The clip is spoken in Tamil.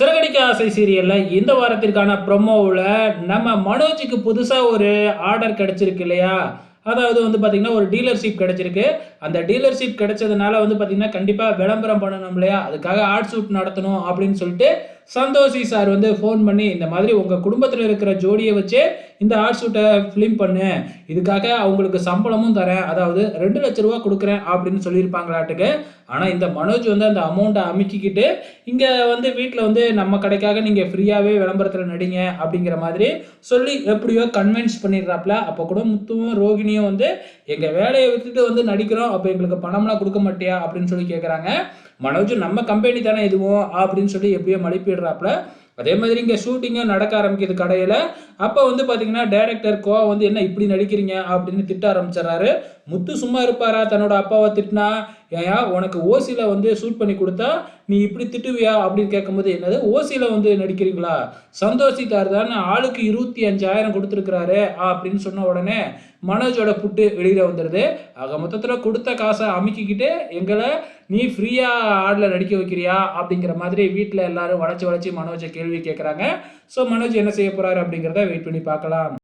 சிறகடிக்க ஆசை சீரியலில் இந்த வாரத்திற்கான ப்ரொமோவில் நம்ம மனோஜுக்கு புதுசாக ஒரு ஆர்டர் கிடச்சிருக்கு இல்லையா? அதாவது வந்து பார்த்திங்கன்னா ஒரு டீலர்ஷிப் கிடச்சிருக்கு. அந்த டீலர்ஷிப் கிடைச்சதுனால வந்து பார்த்திங்கன்னா கண்டிப்பாக விளம்பரம் பண்ணணும் இல்லையா? அதுக்காக ஆர்ட் ஷூட் நடத்தணும் அப்படின்னு சொல்லிட்டு சந்தோஷி சார் வந்து ஃபோன் பண்ணி இந்த மாதிரி உங்கள் குடும்பத்தில் இருக்கிற ஜோடியை வச்சு இந்த ஆர்ட் ஷூட்டை ஃபிலிம் பண்ணு. இதுக்காக அவங்களுக்கு சம்பளமும் தரேன். அதாவது ரெண்டு லட்ச ரூபா கொடுக்குறேன் அப்படின்னு சொல்லியிருப்பாங்களாட்டுக்கு. ஆனால் இந்த மனோஜ் வந்து அந்த அமௌண்ட்டை அமுக்கிக்கிட்டு இங்கே வந்து வீட்டில் வந்து நம்ம கடைக்காக நீங்கள் ஃப்ரீயாகவே விளம்பரத்தில் நடிங்க அப்படிங்கிற மாதிரி சொல்லி எப்படியோ கன்வின்ஸ் பண்ணிடுறாப்புல அப்போ கூட முத்துவும் ரோகிணியும் வந்து எங்கள் வேலையை விட்டுட்டு வந்து நடிக்கிறோம். அப்போ எங்களுக்கு பணம்லாம் கொடுக்க மாட்டியா? அப்படின்னு சொல்லி கேட்குறாங்க மனோஜ் நம்ம கம்பெனி தானே எதுவும் அப்படின்னு சொல்லி எப்படியோ மழுப்பிடுறாப்புல அதே மாதிரி இங்கே ஷூட்டிங்கும் நடக்க ஆரம்பிக்குது கடையில். அப்போ வந்து பார்த்தீங்கன்னா டேரக்டர் கோவா வந்து என்ன இப்படி நடிக்கிறீங்க? அப்படின்னு திட்ட ஆரம்பிச்சிடறாரு. முத்து சும்மா இருப்பாரா? தன்னோட அப்பாவை திட்டினா ஏயா உனக்கு ஓசியில் வந்து ஷூட் பண்ணி கொடுத்தா நீ இப்படி திட்டுவியா? அப்படின்னு கேட்கும்போது என்னது ஓசியில் வந்து நடிக்கிறீங்களா? சந்தோஷித்தார் தான் ஆளுக்கு இருபத்தி அஞ்சாயிரம் கொடுத்துருக்குறாரு. அப்படின்னு சொன்ன உடனே மனோஜோட புட்டு வெளியில் வந்துடுது ஆக மொத்தத்தில் கொடுத்த காசை அமுக்கிக்கிட்டு எங்களை நீ ஃப்ரீயாக ஆடில் நடிக்க வைக்கிறியா? அப்படிங்கிற மாதிரி வீட்டில் எல்லாரும் வளைச்சி வளைச்சி மனோஜை கேள்வி கேட்குறாங்க ஸோ மனோஜ் என்ன செய்ய போகிறாரு அப்படிங்கிறத வெயிட் பண்ணி பார்க்கலாம்.